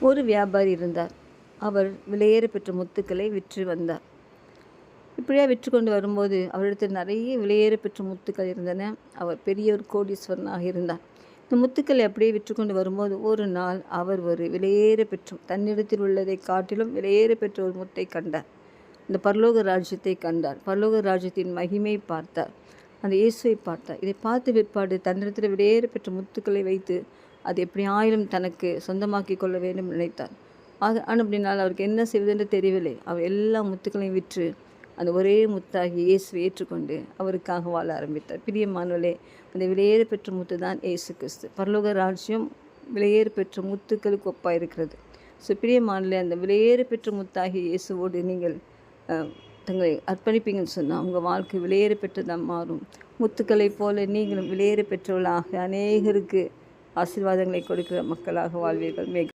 ஒரு வியாபாரி இருந்தார். அவர் விலையேற பெற்ற முத்துக்களை விற்று வந்தார். இப்படியா விற்று கொண்டு வரும்போது அவரிடத்தில் நிறைய விலையேற பெற்ற முத்துக்கள் இருந்தன. அவர் பெரிய ஒரு கோடீஸ்வரனாக இருந்தார். இந்த முத்துக்களை அப்படியே விற்று கொண்டு வரும்போது ஒரு நாள் அவர் ஒரு விலையேற பெற்ற தன்னிடத்தில் உள்ளதை காட்டிலும் விலையேற பெற்ற ஒரு முத்தை கண்டார். இந்த பரலோக ராஜ்யத்தை கண்டார். பரலோக ராஜ்யத்தின் மகிமை பார்த்தார். அந்த இயேசுவை பார்த்தார். இதை பார்த்து பிற்பாடு தன்னிடத்தில் விலையேற பெற்ற முத்துக்களை வைத்து அது எப்படி ஆயிலும் தனக்கு சொந்தமாக்கி கொள்ள வேண்டும் நினைத்தார். ஆக அப்படினால் அவருக்கு என்ன செய்வதென்று தெரியவில்லை. அவர் எல்லா முத்துக்களையும் விற்று அந்த ஒரே முத்தாகி இயேசுவை ஏற்றுக்கொண்டு அவருக்காக வாழ ஆரம்பித்தார். பிரியமானவளே அந்த விலையேற பெற்ற முத்து தான் இயேசு கிறிஸ்து. பரலோக ராஜ்யம் விலையேற பெற்ற முத்துக்களுக்கு ஒப்பாக இருக்கிறது ஸோ பிரியமானலே அந்த விலையேற பெற்ற முத்தாகி இயேசுவோடு நீங்கள் தங்களை அர்ப்பணிப்பீங்கன்னு சொன்னால் உங்கள் வாழ்க்கை விலையேறு பெற்றதாக மாறும். முத்துக்களைப் போல நீங்களும் விலையேறு பெற்றவர்களாக அநேகருக்கு ஆசீர்வாதங்களை கொடுக்கிற மக்களாக வாழ்வீர்கள். மேக